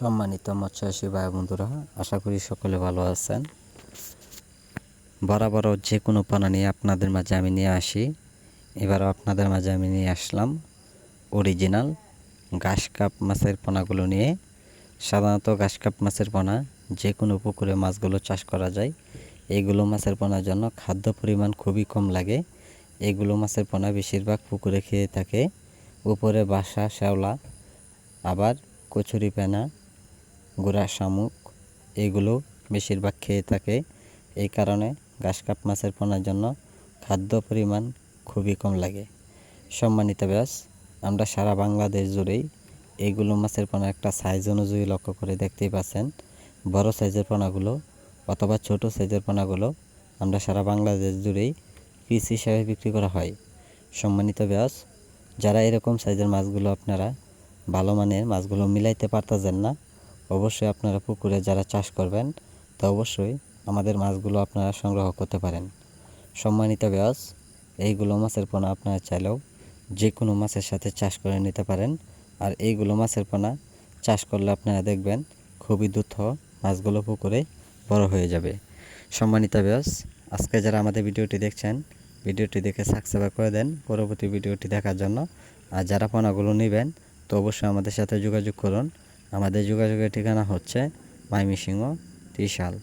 সম্মানিত মৎস্যচাষী ভাই বন্ধুরা, আশা করি সকলে ভালো আছেন। বরাবর যে কোনো পানা নিয়ে আপনাদের মাঝে আমি নিয়ে আসি। এবারও আপনাদের মাঝে আমি নিয়ে আসলাম অরিজিনাল ঘাস কাপ মাছের পোনাগুলো নিয়ে। সাধারণত ঘাস কাপ মাছের পোনা যে কোনো পুকুরে মাছগুলো চাষ করা যায়, এগুলো মাছের পোনার জন্য খাদ্য পরিমাণ খুবই কম লাগে। এগুলো মাছের পোনা বেশিরভাগ পুকুরে খেয়ে থাকে। উপরে বাসা, শ্যাওলা, আবার কচুরি পেনা গুড়া, শামুক এগুলো বেশিরভাগ খেয়ে থাকে। এই কারণে ঘাস কাপ মাছের পোনার জন্য খাদ্য পরিমাণ খুবই কম লাগে। সম্মানিত ব্যাস আমরা সারা বাংলাদেশ জুড়েই এইগুলো মাছের পোনা একটা সাইজ অনুযায়ী লক্ষ্য করে দেখতেই পাচ্ছেন। বড় সাইজের পোনাগুলো অথবা ছোট সাইজের পোনাগুলো আমরা সারা বাংলাদেশ জুড়েই পিস হিসাবে বিক্রি করা হয়। সম্মানিত ব্যাস যারা এরকম সাইজের মাছগুলো আপনারা ভালো মানের মাছগুলো মিলাইতে পারতেছেন না অবশ্যই আপনারা পুকুরে যারা চাষ করবেন, তো অবশ্যই আমাদের মাছগুলো আপনারা সংগ্রহ করতে পারেন। সম্মানিত ব্যাস এইগুলো মাছের পোনা আপনারা চাইলেও যে কোনো মাছের সাথে চাষ করে নিতে পারেন। আর এইগুলো মাছের পোনা চাষ করলে আপনারা দেখবেন খুবই দ্রুত মাছগুলো পুকুরে বড় হয়ে যাবে। সম্মানিত ব্যাস আজকে যারা আমাদের ভিডিওটি দেখছেন, ভিডিওটি দেখে সাবস্ক্রাইব করে দেন পরবর্তী ভিডিওটি দেখার জন্য। আর যারা পোনাগুলো নেবেন, তো অবশ্যই আমাদের সাথে যোগাযোগ করুন। আমাদের যোগাযোগের ঠিকানা হচ্ছে মাইমিসিংহ ত্রিশাল।